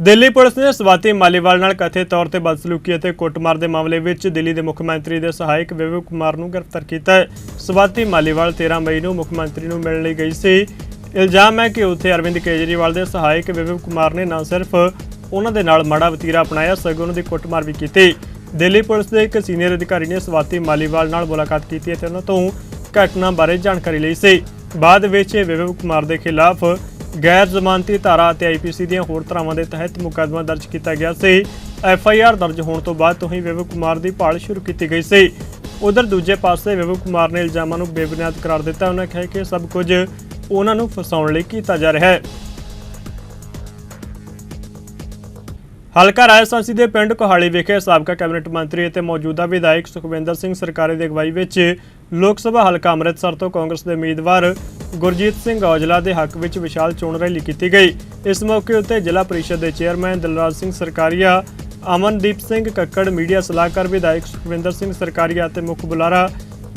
A: ਦਿੱਲੀ ਪੁਲਿਸ ਨੇ ਸਵਾਤੀ ਮਾਲੀਵਾਲ ਨਾਲ ਕਥਿਤ ਤੌਰ ਤੇ ਬਦਸਲੂਕੀ ਅਤੇ ਕੁੱਟਮਾਰ ਦੇ ਮਾਮਲੇ ਵਿੱਚ ਦਿੱਲੀ ਦੇ ਮੁੱਖ ਮੰਤਰੀ ਦੇ ਸਹਾਇਕ ਵਿਵੇਕ ਕੁਮਾਰ ਨੂੰ ਗ੍ਰਿਫਤਾਰ ਕੀਤਾ ਹੈ। ਸਵਾਤੀ ਮਾਲੀਵਾਲ 13 ਮਈ ਨੂੰ ਮੁੱਖ ਮੰਤਰੀ ਨੂੰ ਮਿਲਣ ਲਈ ਗਈ ਸੀ। ਇਲਜ਼ਾਮ ਹੈ ਕਿ ਉੱਥੇ ਅਰਵਿੰਦ ਕੇਜਰੀਵਾਲ ਦੇ ਸਹਾਇਕ ਵਿਵੇਕ ਕੁਮਾਰ ਨੇ ਨਾ ਸਿਰਫ ਉਹਨਾਂ ਦੇ ਨਾਲ ਮਾੜਾ ਵਤੀਰਾ ਅਪਣਾਇਆ, ਸਗੋਂ ਉਹਨਾਂ ਦੀ ਕੁੱਟਮਾਰ ਵੀ ਕੀਤੀ। ਦਿੱਲੀ ਪੁਲਿਸ ਦੇ ਇੱਕ ਸੀਨੀਅਰ ਅਧਿਕਾਰੀ ਨੇ ਸਵਾਤੀ ਮਾਲੀਵਾਲ ਨਾਲ ਮੁਲਾਕਾਤ ਕੀਤੀ ਅਤੇ ਉਹਨਾਂ ਤੋਂ ਘਟਨਾ ਬਾਰੇ ਜਾਣਕਾਰੀ ਲਈ ਸੀ। ਬਾਅਦ ਵਿੱਚ ਵਿਵੇਕ ਕੁਮਾਰ ਦੇ ਖਿਲਾਫ ਗੈਰ ਜ਼ਮਾਨਤੀ ਧਾਰਾ ਅਤੇ ਆਈਪੀਸੀ ਦੀਆਂ ਹੋਰ ਧਾਰਾਵਾਂ ਦੇ ਤਹਿਤ ਮੁਕੱਦਮਾ ਦਰਜ ਕੀਤਾ ਗਿਆ ਸੀ। ਐਫ ਆਈ ਆਰ ਦਰਜ ਹੋਣ ਤੋਂ ਬਾਅਦ ਤੋਂ ਹੀ ਵਿਵੇਕ ਕੁਮਾਰ ਦੀ ਭਾਲ ਸ਼ੁਰੂ ਕੀਤੀ ਗਈ ਸੀ। ਉਧਰ ਦੂਜੇ ਪਾਸੇ ਵਿਵੇਕ ਕੁਮਾਰ ਨੇ ਇਲਜ਼ਾਮਾਂ ਨੂੰ ਬੇਬੁਨਿਆਦ ਕਰਾਰ ਦਿੱਤਾ। ਉਹਨਾਂ ਕਿਹਾ ਕਿ ਸਭ ਕੁਝ ਉਹਨਾਂ ਨੂੰ ਫਸਾਉਣ ਲਈ ਕੀਤਾ ਜਾ ਰਿਹਾ ਹੈ। ਹਲਕਾ ਰਾਜਸਥਾਨੀ ਦੇ ਪਿੰਡ ਕੋਹਾਲੀ ਵਿਖੇ ਸਾਬਕਾ ਕੈਬਨਿਟ ਮੰਤਰੀ ਅਤੇ ਮੌਜੂਦਾ ਵਿਧਾਇਕ ਸੁਖਵਿੰਦਰ ਸਿੰਘ ਸਰਕਾਰੀ ਦੀ ਅਗਵਾਈ ਵਿੱਚ ਲੋਕ ਸਭਾ ਹਲਕਾ ਅੰਮ੍ਰਿਤਸਰ ਤੋਂ ਕਾਂਗਰਸ ਦੇ ਉਮੀਦਵਾਰ ਗੁਰਜੀਤ ਸਿੰਘ ਔਜਲਾ ਦੇ ਹੱਕ ਵਿੱਚ ਵਿਸ਼ਾਲ ਚੋਣ ਰੈਲੀ ਕੀਤੀ ਗਈ। ਇਸ ਮੌਕੇ ਉੱਤੇ ਜ਼ਿਲ੍ਹਾ ਪਰਿਸ਼ਦ ਦੇ ਚੇਅਰਮੈਨ ਦਿਲਰਾਜ ਸਿੰਘ ਸਰਕਾਰੀਆ, ਅਮਨਦੀਪ ਸਿੰਘ ਕੱਕੜ, ਮੀਡੀਆ ਸਲਾਹਕਾਰ ਵਿਧਾਇਕ ਸੁਖਵਿੰਦਰ ਸਿੰਘ ਸਰਕਾਰੀਆ ਅਤੇ ਮੁੱਖ ਬੁਲਾਰਾ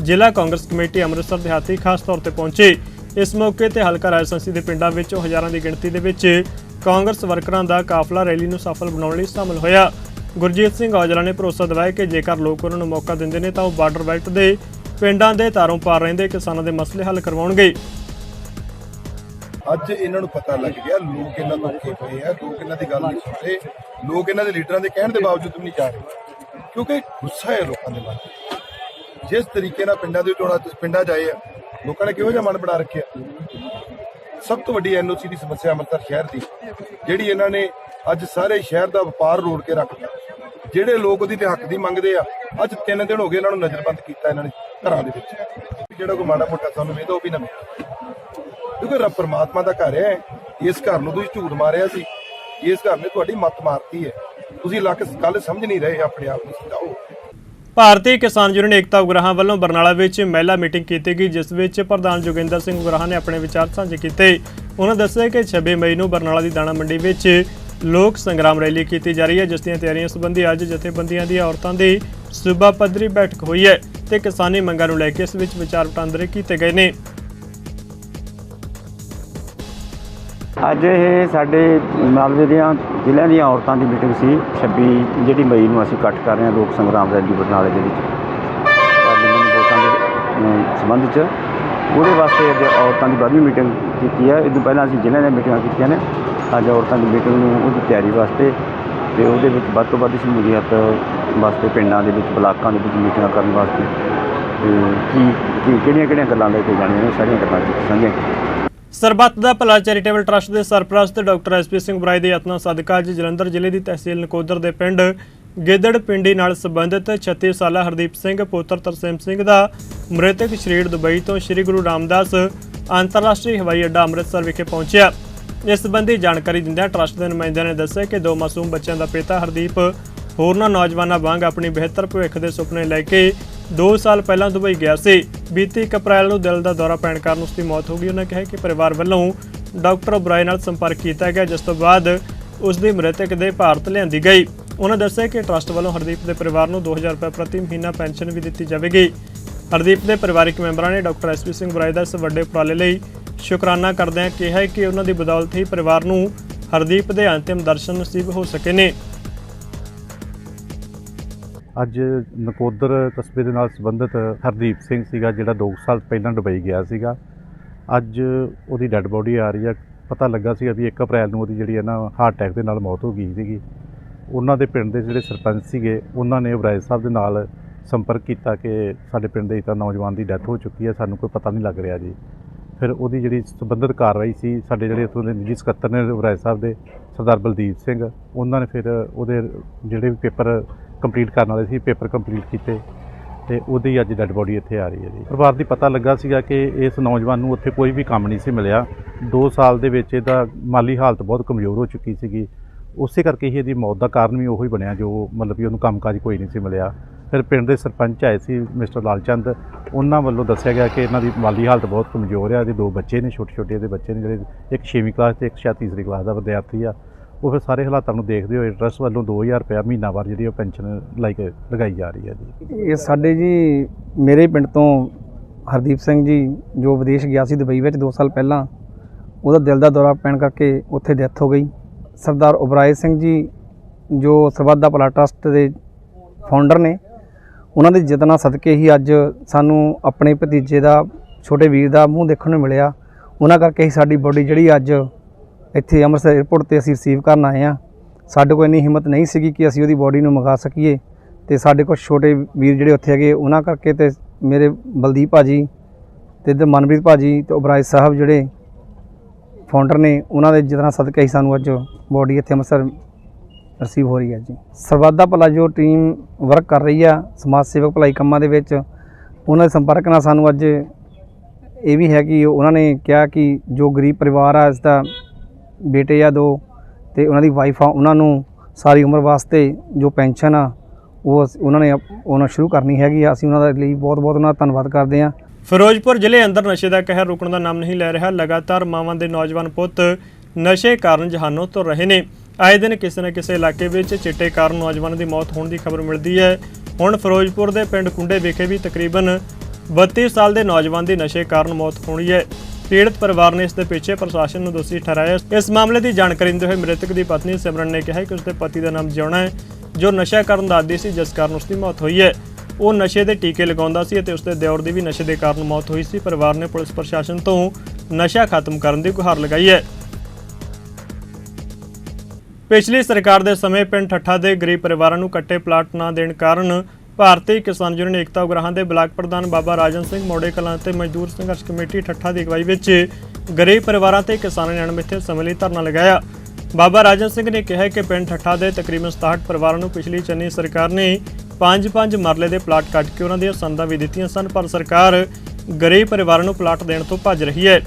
A: ਜ਼ਿਲ੍ਹਾ ਕਾਂਗਰਸ ਕਮੇਟੀ ਅੰਮ੍ਰਿਤਸਰ ਦਿਹਾਤੀ ਖਾਸ ਤੌਰ ਤੇ ਪਹੁੰਚੇ। ਇਸ ਮੌਕੇ ਤੇ ਹਲਕਾ ਰਾਜਸਥਾਨੀ ਦੇ ਪਿੰਡਾਂ ਵਿੱਚੋਂ ਹਜ਼ਾਰਾਂ ਦੀ ਗਿਣਤੀ ਦੇ ਵਿੱਚ ਕਾਂਗਰਸ ਵਰਕਰਾਂ ਦਾ ਕਾਫਲਾ ਰੈਲੀ ਨੂੰ ਸਫਲ ਬਣਾਉਣ ਲਈ ਸ਼ਾਮਲ ਹੋਇਆ। ਗੁਰਜੀਤ ਸਿੰਘ ਔਜਲਾ ਨੇ ਭਰੋਸਾ ਦਿਵਾਇਆ ਕਿ ਜੇਕਰ ਲੋਕ ਉਹਨਾਂ ਨੂੰ ਮੌਕਾ ਦਿੰਦੇ ਨੇ ਤਾਂ ਉਹ ਬਾਰਡਰ ਬੈਲਟ ਦੇ ਪਿੰਡਾਂ ਦੇ ਤਾਰੋਂ ਪਾਰ ਰਹਿੰਦੇ ਕਿਸਾਨਾਂ ਦੇ ਮਸਲੇ ਹੱਲ ਕਰਵਾਉਣਗੇ।
D: ਅੱਜ ਇਹਨਾਂ ਨੂੰ ਪਤਾ ਲੱਗ ਗਿਆ, ਲੋਕ ਇਹਨਾਂ ਤੋਂ ਔਖੇ ਪਏ ਆ, ਲੋਕ ਇਹਨਾਂ ਦੀ ਗੱਲ ਨਹੀਂ ਸੁਣ ਰਹੇ ਲੋਕ ਇਹਨਾਂ ਦੇ ਲੀਡਰਾਂ ਦੇ ਕਹਿਣ ਦੇ ਬਾਵਜੂਦ ਵੀ ਨਹੀਂ ਜਾ ਰਹੇ। ਕਿਉਂਕਿ ਗੁੱਸਾ ਹੈ ਲੋਕਾਂ ਦੇ ਮਨ 'ਚ। ਜਿਸ ਤਰੀਕੇ ਨਾਲ ਪਿੰਡਾਂ ਦੇ ਚੋਣਾਂ ਚ ਪਿੰਡਾਂ 'ਚ ਆਏ ਆ ਲੋਕਾਂ ਨੇ ਕਿਹੋ ਜਿਹਾ ਮਨ ਬਣਾ ਰੱਖਿਆ? ਸਭ ਤੋਂ ਵੱਡੀ ਐਨਓਸੀ ਦੀ ਸਮੱਸਿਆ ਅੰਮ੍ਰਿਤਸਰ ਸ਼ਹਿਰ ਦੀ, ਜਿਹੜੀ ਇਹਨਾਂ ਨੇ ਅੱਜ ਸਾਰੇ ਸ਼ਹਿਰ ਦਾ ਵਪਾਰ ਰੋੜ ਕੇ ਰੱਖਤਾ ਜਿਹੜੇ ਲੋਕ ਉਹਦੀ ਤੇ ਹੱਕ ਦੀ ਮੰਗਦੇ ਆ, ਅੱਜ ਤਿੰਨ ਦਿਨ ਹੋ ਗਏ ਇਹਨਾਂ ਨੂੰ ਨਜ਼ਰਬੰਦ ਕੀਤਾ ਇਹਨਾਂ ਨੇ ਘਰਾਂ ਦੇ ਵਿੱਚ। ਜਿਹੜਾ ਕੋਈ ਮਾੜਾ ਮੋਟਾ ਸਾਨੂੰ ਵੇਦਾ ਉਹ ਵੀ ਨਾ ਮਿਲੇ ਕਿਉਂਕਿ ਰੱਬ ਪਰਮਾਤਮਾ ਦਾ ਘਰ ਹੈ, ਇਸ ਘਰ ਨੂੰ ਤੁਸੀਂ ਝੂਠ ਮਾਰਿਆ ਸੀ। ਇਸ ਘਰ ਨੇ ਤੁਹਾਡੀ ਮੱਤ ਮਾਰਤੀ ਹੈ। ਤੁਸੀਂ ਲੱਕ ਗੱਲ ਸਮਝ ਨਹੀਂ ਰਹੇ ਆਪਣੇ ਆਪ ਨੂੰ ਸਮਝਾਓ।
A: ਭਾਰਤੀ ਕਿਸਾਨ ਯੂਨੀਅਨ ਏਕਤਾ ਉਗਰਾਹਾਂ ਵੱਲੋਂ ਬਰਨਾਲਾ ਵਿੱਚ ਮਹਿਲਾ ਮੀਟਿੰਗ ਕੀਤੀ ਗਈ, ਜਿਸ ਵਿੱਚ ਪ੍ਰਧਾਨ ਜੋਗਿੰਦਰ ਸਿੰਘ ਉਗਰਾਹਾਂ ਨੇ ਆਪਣੇ ਵਿਚਾਰ ਸਾਂਝੇ ਕੀਤੇ। ਉਹਨਾਂ ਦੱਸਿਆ ਕਿ 26 ਮਈ ਨੂੰ ਬਰਨਾਲਾ ਦੀ ਦਾਣਾ ਮੰਡੀ ਵਿੱਚ ਲੋਕ ਸੰਗਰਾਮ ਰੈਲੀ ਕੀਤੀ ਜਾ ਰਹੀ ਹੈ, ਜਿਸ ਦੀਆਂ ਤਿਆਰੀਆਂ ਸੰਬੰਧੀ ਅੱਜ ਜਥੇਬੰਦੀਆਂ ਦੀਆਂ ਔਰਤਾਂ ਦੀ ਸੂਬਾ ਪੱਧਰੀ ਬੈਠਕ ਹੋਈ ਹੈ ਤੇ ਕਿਸਾਨੀ ਮੰਗਾਂ ਨੂੰ ਲੈ ਕੇ ਇਸ ਵਿੱਚ ਵਿਚਾਰ ਵਟਾਂਦਰੇ ਕੀਤੇ ਗਏ ਨੇ।
H: ਅੱਜ ਇਹ ਸਾਡੇ ਮਾਲਵੇ ਦੀਆਂ ਜ਼ਿਲ੍ਹਿਆਂ ਦੀਆਂ ਔਰਤਾਂ ਦੀ ਮੀਟਿੰਗ ਸੀ 26 ਜਿਹੜੀ ਮਈ ਨੂੰ ਅਸੀਂ ਇਕੱਠ ਕਰ ਰਹੇ ਹਾਂ ਲੋਕ ਸੰਗਰਾਮ ਰੈਲੀ ਬਰਨਾਲੇ ਦੇ ਵਿੱਚ। ਪਾਰਲੀਮੈਂਟ ਵੋਟਾਂ ਦੇ ਸੰਬੰਧ 'ਚ। ਉਹਦੇ ਵਾਸਤੇ ਅੱਜ ਔਰਤਾਂ ਦੀ ਵੱਡੀ ਮੀਟਿੰਗ ਕੀਤੀ ਹੈ। ਇਹ ਤੋਂ ਪਹਿਲਾਂ ਅਸੀਂ ਜ਼ਿਲ੍ਹਿਆਂ ਦੀਆਂ ਮੀਟਿੰਗਾਂ ਕੀਤੀਆਂ ਨੇ। ਅੱਜ ਔਰਤਾਂ ਦੀ ਮੀਟਿੰਗ ਨੂੰ ਉਹਦੀ ਤਿਆਰੀ ਵਾਸਤੇ ਤੇ ਉਹਦੇ ਵਿੱਚ ਵੱਧ ਤੋਂ ਵੱਧ ਸ਼ਮੂਲੀਅਤ ਵਾਸਤੇ ਪਿੰਡਾਂ ਦੇ ਵਿੱਚ, ਬਲਾਕਾਂ ਦੇ ਵਿੱਚ ਮੀਟਿੰਗਾਂ ਕਰਨ ਵਾਸਤੇ। ਤੇ ਕੀ ਕੀ, ਕਿਹੜੀਆਂ ਕਿਹੜੀਆਂ ਗੱਲਾਂ ਲੈ ਕੇ ਜਾਣੀਆਂ ਨੇ, ਸਾਰੀਆਂ ਗੱਲਾਂ ਸਾਂਝੀਆਂ
A: ਸਰਬੱਤ ਦਾ ਭਲਾ ਚੈਰੀਟੇਬਲ ਟਰੱਸਟ ਦੇ ਸਰਪ੍ਰਸਤ ਡਾਕਟਰ ਐਸਪੀ ਸਿੰਘ ਬਰਾਈ ਦੇ ਯਤਨਾਂ ਸਦਕਾ ਅੱਜ ਜਲੰਧਰ ਜ਼ਿਲ੍ਹੇ ਦੀ ਤਹਿਸੀਲ ਨਕੋਦਰ ਦੇ ਪਿੰਡ ਗਿੱਦੜ ਪਿੰਡੀ ਨਾਲ ਸੰਬੰਧਿਤ 36 ਸਾਲਾ ਹਰਦੀਪ ਸਿੰਘ, ਪੁੱਤਰ ਤਰਸੇਮ ਸਿੰਘ ਦਾ ਮ੍ਰਿਤਕ ਸਰੀਰ ਦੁਬਈ ਤੋਂ ਸ੍ਰੀ ਗੁਰੂ ਰਾਮਦਾਸ ਅੰਤਰਰਾਸ਼ਟਰੀ ਹਵਾਈ ਅੱਡਾ ਅੰਮ੍ਰਿਤਸਰ ਵਿਖੇ ਪਹੁੰਚਿਆ। ਇਸ ਸੰਬੰਧੀ ਜਾਣਕਾਰੀ ਦਿੰਦਿਆਂ ਟਰੱਸਟ ਦੇ ਨੁਮਾਇੰਦਿਆਂ ਨੇ ਦੱਸਿਆ ਕਿ ਦੋ ਮਾਸੂਮ ਬੱਚਿਆਂ ਦਾ ਪਿਤਾ ਹਰਦੀਪ, ਹੋਰਨਾਂ ਨੌਜਵਾਨਾਂ ਵਾਂਗ ਆਪਣੀ ਬਿਹਤਰ ਭਵਿੱਖ ਦੇ ਸੁਪਨੇ ਲੈ ਕੇ 2 ਸਾਲ ਪਹਿਲਾਂ ਦੁਬਈ ਗਿਆ ਸੀ। ਬੀਤੀ 1 ਅਪ੍ਰੈਲ ਨੂੰ ਦਿਲ ਦਾ ਦੌਰਾ ਪੈਣ ਕਾਰਨ ਉਸ ਦੀ ਮੌਤ ਹੋ ਗਈ। ਉਹਨਾਂ ਕਿਹਾ ਕਿ ਪਰਿਵਾਰ ਵੱਲੋਂ ਡਾਕਟਰ ਓਬਰਾਏ ਨਾਲ ਸੰਪਰਕ ਕੀਤਾ ਗਿਆ, ਜਿਸ ਤੋਂ ਬਾਅਦ ਉਸ ਦੀ ਮ੍ਰਿਤਕ ਦੇ ਭਾਰਤ ਲਿਆਂਦੀ ਗਈ। ਉਹਨਾਂ ਦੱਸਿਆ ਕਿ ਟਰੱਸਟ ਵੱਲੋਂ ਹਰਦੀਪ ਦੇ ਪਰਿਵਾਰ ਨੂੰ 2000 ਰੁਪਏ ਪ੍ਰਤੀ ਮਹੀਨਾ ਪੈਨਸ਼ਨ ਵੀ ਦਿੱਤੀ ਜਾਵੇਗੀ। ਹਰਦੀਪ ਦੇ ਪਰਿਵਾਰਕ ਮੈਂਬਰਾਂ ਨੇ ਡਾਕਟਰ ਐਸਪੀ ਸਿੰਘ ਬਰਾਏ ਦਾ ਇਸ ਵੱਡੇ ਉਪਰਾਲੇ ਲਈ ਸ਼ੁਕਰਾਨਾ ਕਰਦਿਆਂ ਕਿਹਾ ਕਿ ਉਹਨਾਂ ਦੀ ਬਦੌਲਤ ਹੀ ਪਰਿਵਾਰ ਨੂੰ ਹਰਦੀਪ ਦੇ ਅੰਤਿਮ ਦਰਸ਼ਨ ਨਸੀਬ ਹੋ ਸਕੇ ਨੇ।
I: ਅੱਜ ਨਕੋਦਰ ਕਸਬੇ ਦੇ ਨਾਲ ਸੰਬੰਧਿਤ ਹਰਦੀਪ ਸਿੰਘ ਸੀਗਾ, ਜਿਹੜਾ 2 ਸਾਲ ਪਹਿਲਾਂ ਦੁਬਈ ਗਿਆ ਸੀਗਾ। ਅੱਜ ਉਹਦੀ ਡੈੱਡ ਬੋਡੀ ਆ ਰਹੀ ਆ। ਪਤਾ ਲੱਗਾ ਸੀਗਾ ਵੀ 1 ਅਪ੍ਰੈਲ ਨੂੰ ਉਹਦੀ ਜਿਹੜੀ ਹੈ ਨਾ ਹਾਰਟ ਅਟੈਕ ਦੇ ਨਾਲ ਮੌਤ ਹੋ ਗਈ ਸੀਗੀ। ਉਹਨਾਂ ਦੇ ਪਿੰਡ ਦੇ ਜਿਹੜੇ ਸਰਪੰਚ ਸੀਗੇ, ਉਹਨਾਂ ਨੇ ਵਰਾਇ ਸਾਹਿਬ ਦੇ ਨਾਲ ਸੰਪਰਕ ਕੀਤਾ ਕਿ ਸਾਡੇ ਪਿੰਡ ਦੇ ਇੱਕ ਨੌਜਵਾਨ ਦੀ ਡੈਥ ਹੋ ਚੁੱਕੀ ਹੈ, ਸਾਨੂੰ ਕੋਈ ਪਤਾ ਨਹੀਂ ਲੱਗ ਰਿਹਾ ਜੀ। ਫਿਰ ਉਹਦੀ ਜਿਹੜੀ ਸੰਬੰਧਿਤ ਕਾਰਵਾਈ ਸੀ, ਸਾਡੇ ਜਿਹੜੇ ਉੱਥੋਂ ਦੇ ਨਿੱਜੀ ਸਕੱਤਰ ਨੇ ਵਰਾਇ ਸਾਹਿਬ ਦੇ, ਸਰਦਾਰ ਬਲਦੀਪ ਸਿੰਘ, ਉਹਨਾਂ ਨੇ ਫਿਰ ਉਹਦੇ ਜਿਹੜੇ ਵੀ ਪੇਪਰ ਕੰਪਲੀਟ ਕਰਨ ਵਾਲੇ ਸੀ ਪੇਪਰ ਕੰਪਲੀਟ ਕੀਤੇ ਤੇ ਉਹਦੀ ਅੱਜ ਡੈੱਡ ਬੋਡੀ ਇੱਥੇ ਆ ਰਹੀ ਹੈ ਜੀ। ਪਰਿਵਾਰ ਦੀ ਪਤਾ ਲੱਗਾ ਸੀਗਾ ਕਿ ਇਸ ਨੌਜਵਾਨ ਨੂੰ ਉੱਥੇ ਕੋਈ ਵੀ ਕੰਮ ਨਹੀਂ ਸੀ ਮਿਲਿਆ। 2 ਸਾਲ ਦੇ ਵਿੱਚ ਇਹਦਾ ਮਾਲੀ ਹਾਲਤ ਬਹੁਤ ਕਮਜ਼ੋਰ ਹੋ ਚੁੱਕੀ ਸੀਗੀ। ਉਸੇ ਕਰਕੇ ਹੀ ਇਹਦੀ ਮੌਤ ਦਾ ਕਾਰਨ ਵੀ ਉਹੀ ਬਣਿਆ, ਜੋ ਮਤਲਬ ਕਿ ਉਹਨੂੰ ਕੰਮਕਾਜ ਕੋਈ ਨਹੀਂ ਸੀ ਮਿਲਿਆ। ਫਿਰ ਪਿੰਡ ਦੇ ਸਰਪੰਚ ਆਏ ਸੀ ਮਿਸਟਰ ਲਾਲਚੰਦ। ਉਹਨਾਂ ਵੱਲੋਂ ਦੱਸਿਆ ਗਿਆ ਕਿ ਇਹਨਾਂ ਦੀ ਮਾਲੀ ਹਾਲਤ ਬਹੁਤ ਕਮਜ਼ੋਰ ਹੈ ਇਹਦੇ ਦੋ ਬੱਚੇ ਨੇ ਛੋਟੇ ਛੋਟੇ ਇਹਦੇ ਬੱਚੇ ਨੇ ਜਿਹੜੇ, ਇੱਕ 6ਵੀਂ ਕਲਾਸ ਤੇ ਇੱਕ ਸ਼ਾਇਦ ਤੀਸਰੀ ਕਲਾਸ ਦਾ ਵਿਦਿਆਰਥੀ ਆ। ਉਹ ਫਿਰ ਸਾਰੇ ਹਾਲਾਤਾਂ ਨੂੰ ਦੇਖਦੇ ਹੋਏ ਟਰੱਸਟ ਵੱਲੋਂ 2000 ਰੁਪਏ ਮਹੀਨਾਵਾਰ ਜਿਹੜੀ ਉਹ ਪੈਨਸ਼ਨ ਲਾਈਕ ਲਗਾਈ ਜਾ ਰਹੀ ਹੈ ਜੀ।
J: ਇਹ ਸਾਡੇ ਜੀ, ਮੇਰੇ ਪਿੰਡ ਤੋਂ ਹਰਦੀਪ ਸਿੰਘ ਜੀ, ਜੋ ਵਿਦੇਸ਼ ਗਿਆ ਸੀ ਦੁਬਈ ਵਿੱਚ 2 ਸਾਲ ਪਹਿਲਾਂ, ਉਹਦਾ ਦਿਲ ਦਾ ਦੌਰਾ ਪੈਣ ਕਰਕੇ ਉੱਥੇ ਡੈਥ ਹੋ ਗਈ। ਸਰਦਾਰ ਉਬਰਾਏ ਸਿੰਘ ਜੀ, ਜੋ ਸਰਬੱਧਾ ਭਲਾ ਟਰਸਟ ਦੇ ਫਾਊਂਡਰ ਨੇ, ਉਹਨਾਂ ਦੇ ਯਤਨਾਂ ਸਦਕੇ ਹੀ ਅੱਜ ਸਾਨੂੰ ਆਪਣੇ ਭਤੀਜੇ ਦਾ, ਛੋਟੇ ਵੀਰ ਦਾ ਮੂੰਹ ਦੇਖਣ ਨੂੰ ਮਿਲਿਆ। ਉਹਨਾਂ ਕਰਕੇ ਹੀ ਸਾਡੀ ਬੋਡੀ ਜਿਹੜੀ ਅੱਜ ਇੱਥੇ ਅੰਮ੍ਰਿਤਸਰ 에ਅਰਪੋਰਟ ਤੇ ਅਸੀਂ ਰਿਸੀਵ ਕਰਨ ਆਏ ਆ ਸਾਡੇ ਕੋਲ ਇੰਨੀ ਹਿੰਮਤ ਨਹੀਂ ਸੀਗੀ ਕਿ ਅਸੀਂ ਉਹਦੀ ਬੋਡੀ ਨੂੰ ਮੰਗਾ ਸਕੀਏ। ਤੇ ਸਾਡੇ ਕੋਲ ਛੋਟੇ ਵੀਰ ਜਿਹੜੇ ਉੱਥੇ ਹੈਗੇ, ਉਹਨਾਂ ਕਰਕੇ ਤੇ ਮੇਰੇ ਬਲਦੀਪ ਭਾਜੀ ਤੇ ਇੱਧਰ ਮਨਪ੍ਰੀਤ ਭਾਜੀ ਤੇ ਉਬਰਾਏ ਸਾਹਿਬ ਜਿਹੜੇ ਫਾਊਂਡਰ ਨੇ, ਉਹਨਾਂ ਦੇ ਜਿਤਨਾ ਸਦਕਾ ਹੀ ਸਾਨੂੰ ਅੱਜ ਬੋਡੀ ਇੱਥੇ ਅੰਮ੍ਰਿਤਸਰ ਰਿਸੀਵ ਹੋ ਰਹੀ ਹੈ ਜੀ। ਸਰਬੱਤ ਭਲਾ ਜੋ ਟੀਮ ਵਰਕ ਕਰ ਰਹੀ ਆ, ਸਮਾਜ ਸੇਵਕ ਭਲਾਈ ਕੰਮਾਂ ਦੇ ਵਿੱਚ, ਉਹਨਾਂ ਦੇ ਸੰਪਰਕ ਨਾਲ ਸਾਨੂੰ ਅੱਜ ਇਹ ਵੀ ਹੈ ਕਿ ਉਹਨਾਂ ਨੇ ਕਿਹਾ ਕਿ ਜੋ ਗਰੀਬ ਪਰਿਵਾਰ ਆ, ਇਸ ਦਾ ਬੇਟੇ ਆ ਦੋ ਤੇ ਉਹਨਾਂ ਦੀ ਵਾਈਫ ਆ, ਉਹਨਾਂ ਨੂੰ ਸਾਰੀ ਉਮਰ ਵਾਸਤੇ ਜੋ ਪੈਨਸ਼ਨ ਆ, ਉਹ ਅਸੀਂ- ਉਹਨਾਂ ਨੇ ਅਪ- ਉਹਨਾਂ ਸ਼ੁਰੂ ਕਰਨੀ ਹੈਗੀ ਆ। ਅਸੀਂ ਉਹਨਾਂ ਦੇ ਲਈ ਬਹੁਤ ਬਹੁਤ ਉਹਨਾਂ ਦਾ ਧੰਨਵਾਦ ਕਰਦੇ ਹਾਂ।
A: ਫਿਰੋਜ਼ਪੁਰ ਜ਼ਿਲ੍ਹੇ ਅੰਦਰ ਨਸ਼ੇ ਦਾ ਕਹਿਰ ਰੁਕਣ ਦਾ ਨਾਮ ਨਹੀਂ ਲੈ ਰਿਹਾ। ਲਗਾਤਾਰ ਮਾਵਾਂ ਦੇ ਨੌਜਵਾਨ ਪੁੱਤ ਨਸ਼ੇ ਕਾਰਨ ਜਹਾਨੋਂ ਤੁਰ ਰਹੇ ਨੇ। ਆਏ ਦਿਨ ਕਿਸੇ ਨਾ ਕਿਸੇ ਇਲਾਕੇ ਵਿੱਚ ਚਿੱਟੇ ਕਾਰਨ ਨੌਜਵਾਨਾਂ ਦੀ ਮੌਤ ਹੋਣ ਦੀ ਖਬਰ ਮਿਲਦੀ ਹੈ। ਹੁਣ ਫਿਰੋਜ਼ਪੁਰ ਦੇ ਪਿੰਡ ਕੁੰਡੇ ਵਿਖੇ ਵੀ ਤਕਰੀਬਨ 32 ਸਾਲ ਦੇ ਨੌਜਵਾਨ ਦੀ ਨਸ਼ੇ ਕਾਰਨ ਮੌਤ ਹੋਣੀ ਹੈ। ਪੀੜਤ ਪਰਿਵਾਰ ਨੇ ਇਸ ਦੇ ਪਿੱਛੇ ਪ੍ਰਸ਼ਾਸਨ ਨੂੰ ਦੋਸ਼ੀ ਠਹਿਰਾਇਆ। ਇਸ ਮਾਮਲੇ ਦੀ ਜਾਣਕਾਰੀ ਦਿੰਦੇ ਹੋਏ ਮ੍ਰਿਤਕ ਦੀ ਪਤਨੀ ਸਿਮਰਨ ਨੇ ਕਿਹਾ ਕਿ ਉਸ ਪਤੀ ਦਾ ਨਾਮ ਜਿਉਣਾ ਹੈ, ਜੋ ਨਸ਼ਾ ਕਰਨ ਦਾ ਆਦੀ ਸੀ, ਜਿਸ ਕਾਰਨ ਉਸ ਮੌਤ ਹੋਈ ਹੈ। ਉਹ ਨਸ਼ੇ ਦੇ ਟੀਕੇ ਲਗਾਉਂਦਾ ਸੀ ਅਤੇ ਉਸ ਦਿਓਰ ਦੀ ਵੀ ਨਸ਼ੇ ਦੇ ਕਾਰਨ ਮੌਤ ਹੋਈ ਸੀ। ਪਰਿਵਾਰ ਨੇ ਪੁਲਿਸ ਪ੍ਰਸ਼ਾਸਨ ਤੋਂ ਨਸ਼ਾ ਖਤਮ ਕਰਨ ਦੀ ਗੁਹਾਰ ਲਗਾਈ ਹੈ। ਪਿਛਲੀ ਸਰਕਾਰ ਦੇ ਸਮੇਂ ਪਿੰਡ ਠੱਠਾ ਦੇ ਗਰੀਬ ਪਰਿਵਾਰਾਂ ਨੂੰ ਕੱਟੇ ਪਲਾਟ ਨਾ ਦੇਣ ਕਾਰਨ ਭਾਰਤੀ ਕਿਸਾਨ ਯੂਨੀਅਨ ਏਕਤਾ ਉਗਰਾਹਾਂ ਦੇ ਬਲਾਕ ਪ੍ਰਧਾਨ ਬਾਬਾ ਰਾਜਨ ਸਿੰਘ ਮੋੜੇ ਕਲਾਂ ਤੇ ਮਜ਼ਦੂਰ ਸੰਘਰਸ਼ ਕਮੇਟੀ ਠੱਠਾ ਦੀ ਅਗਵਾਈ ਵਿੱਚ ਗਰੀਬ ਪਰਿਵਾਰਾਂ ਤੇ ਕਿਸਾਨਾਂ ਨੇ ਅਣਮਿੱਥੇ ਸਮੇਂ ਲਈ ਧਰਨਾ ਲਗਾਇਆ। ਬਾਬਾ ਰਾਜਨ ਸਿੰਘ ਨੇ ਕਿਹਾ ਕਿ ਪਿੰਡ ਠੱਠਾ ਦੇ ਤਕਰੀਬਨ 67 ਪਰਿਵਾਰਾਂ ਨੂੰ ਪਿਛਲੀ ਚੰਨੀ ਸਰਕਾਰ ਨੇ ਪੰਜ-ਪੰਜ ਮਰਲੇ ਦੇ ਪਲਾਟ ਕੱਟ ਕੇ ਉਹਨਾਂ ਦੀਆਂ ਸੰਦਾਂ ਵੀ ਦਿੱਤੀਆਂ ਸਨ, ਪਰ ਸਰਕਾਰ ਗਰੀਬ ਪਰਿਵਾਰਾਂ ਨੂੰ ਪਲਾਟ ਦੇਣ ਤੋਂ ਭੱਜ ਰਹੀ ਹੈ।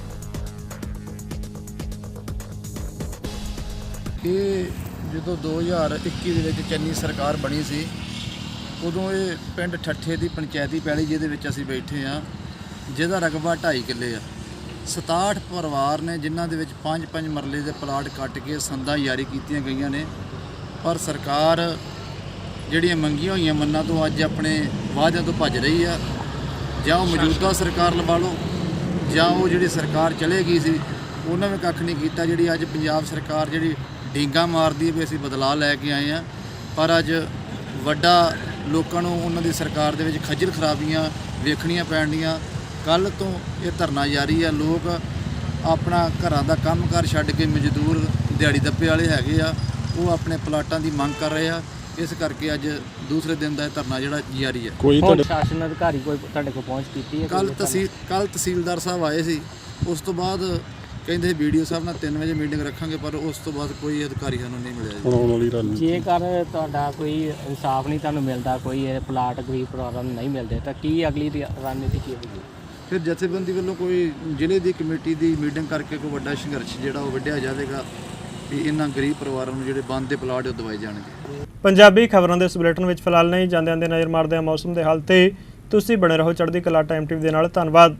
K: ਇਹ ਜਦੋਂ 2021 ਦੇ ਵਿੱਚ ਚੰਨੀ ਸਰਕਾਰ ਬਣੀ ਸੀ ਉਦੋਂ ਇਹ ਪਿੰਡ ਠੱਠੇ ਦੀ ਪੰਚਾਇਤੀ ਪੈਲੀ ਜਿਹਦੇ ਵਿੱਚ ਅਸੀਂ ਬੈਠੇ ਆ ਜਿਹਦਾ ਰਕਬਾ 2.5 ਕਿੱਲੇ ਆ। 67 ਪਰਿਵਾਰ ਨੇ, ਜਿਨ੍ਹਾਂ ਦੇ ਵਿੱਚ 5-5 ਮਰਲੇ ਦੇ ਪਲਾਟ ਕੱਟ ਕੇ ਸੰਦਾਂ ਜਾਰੀ ਕੀਤੀਆਂ ਗਈਆਂ ਨੇ। ਪਰ ਸਰਕਾਰ ਜਿਹੜੀਆਂ ਮੰਗੀਆਂ ਹੋਈਆਂ ਮੰਨਾਂ ਤੋਂ ਅੱਜ ਆਪਣੇ ਵਾਅਦਿਆਂ ਤੋਂ ਭੱਜ ਰਹੀ ਆ। ਜਾਂ ਉਹ ਮੌਜੂਦਾ ਸਰਕਾਰ ਲਵਾ ਲਓ, ਜਾਂ ਉਹ ਜਿਹੜੀ ਸਰਕਾਰ ਚਲੇ ਗਈ ਸੀ, ਉਹਨਾਂ ਨੇ ਕੱਖ ਨਹੀਂ ਕੀਤਾ, ਜਿਹੜੀ ਅੱਜ ਪੰਜਾਬ ਸਰਕਾਰ ਜਿਹੜੀ ਡੀਂਗਾ ਮਾਰਦੀ ਹੈ ਵੀ ਅਸੀਂ ਬਦਲਾਅ ਲੈ ਕੇ ਆਏ ਆ। ਪਰ ਅੱਜ ਵੱਡਾ ਲੋਕਾਂ ਨੂੰ ਉਹਨਾਂ ਦੀ ਸਰਕਾਰ ਦੇ ਵਿੱਚ ਖੱਜਲ ਖਰਾਬੀਆਂ ਵੇਖਣੀਆਂ ਪੈਣੀਆਂ। ਕੱਲ ਤੋਂ ਇਹ ਧਰਨਾ ਜਾਰੀ ਆ। ਲੋਕ ਆਪਣਾ ਘਰਾਂ ਦਾ ਕੰਮਕਾਰ ਛੱਡ ਕੇ ਮਜ਼ਦੂਰ ਦਿਹਾੜੀ ਦੱਪੇ ਵਾਲੇ ਹੈਗੇ ਆ। ਉਹ ਆਪਣੇ ਪਲਾਟਾਂ ਦੀ ਮੰਗ ਕਰ ਰਹੇ ਆ। ਇਸ ਕਰਕੇ ਅੱਜ ਦੂਸਰੇ ਦਿਨ ਦਾ ਇਹ ਧਰਨਾ ਜਿਹੜਾ ਜਾਰੀ ਹੈ
J: ਹੁਣ ਸ਼ਾਸਨ ਅਧਿਕਾਰੀ ਕੋਈ ਤੁਹਾਡੇ ਕੋਲ ਪਹੁੰਚ ਕੀਤੀ ਹੈ?
K: ਕੱਲ ਤਹਿਸੀਲ ਕੱਲ ਤਹਿਸੀਲਦਾਰ ਸਾਹਿਬ ਆਏ ਸੀ। ਉਸ ਤੋਂ ਬਾਅਦ ਕਹਿੰਦੇ ਵੀਡੀਓ ਸਾਹਿਬ ਨਾਲ 3 ਵਜੇ ਮੀਟਿੰਗ ਰੱਖਾਂਗੇ ਪਰ ਉਸ ਤੋਂ ਬਾਅਦ ਕੋਈ ਅਧਿਕਾਰੀ ਸਾਨੂੰ ਨਹੀਂ ਮਿਲਿਆ ਜੀ।
L: ਜੇਕਰ ਤੁਹਾਡਾ ਕੋਈ ਇਨਸਾਫ ਨਹੀਂ ਤੁਹਾਨੂੰ ਮਿਲਦਾ ਕੋਈ ਇਹ ਪਲਾਟ ਗਰੀਬ ਪਰਿਵਾਰਾਂ ਨੂੰ ਨਹੀਂ ਮਿਲਦੇ ਤਾਂ ਕੀ ਅਗਲੀ ਦੀ ਰਣਨੀਤੀ ਕੀ ਹੋਵੇਗੀ?
K: ਫਿਰ ਜਥੇਬੰਦੀ ਵੱਲੋਂ ਕੋਈ ਜ਼ਿਲ੍ਹੇ ਦੀ ਕਮੇਟੀ ਦੀ ਮੀਟਿੰਗ ਕਰਕੇ ਕੋਈ ਵੱਡਾ ਸੰਘਰਸ਼ ਜਿਹੜਾ ਉਹ ਵਿੱਢਿਆ ਜਾਵੇਗਾ ਵੀ ਇਹਨਾਂ ਗਰੀਬ ਪਰਿਵਾਰਾਂ ਨੂੰ ਜਿਹੜੇ ਬੰਦ ਦੇ ਪਲਾਟ ਉਹ ਦਵਾਏ ਜਾਣਗੇ।
A: ਪੰਜਾਬੀ ਖਬਰਾਂ ਦੇ ਇਸ ਬੁਲੇਟਿਨ ਵਿੱਚ ਫਿਲਹਾਲ ਨਹੀਂ ਜਾਂਦੇ ਆਂਦੇ ਨਜ਼ਰ ਮਾਰਦੇ ਹਾਂ ਮੌਸਮ ਦੇ ਹਾਲ ਤੇ। ਤੁਸੀਂ ਬਣੇ ਰਹੋ ਚੜ੍ਹਦੀ ਕਲਾ ਟਾਈਮ ਟੀਵੀ ਦੇ ਨਾਲ ਧੰਨਵਾਦ।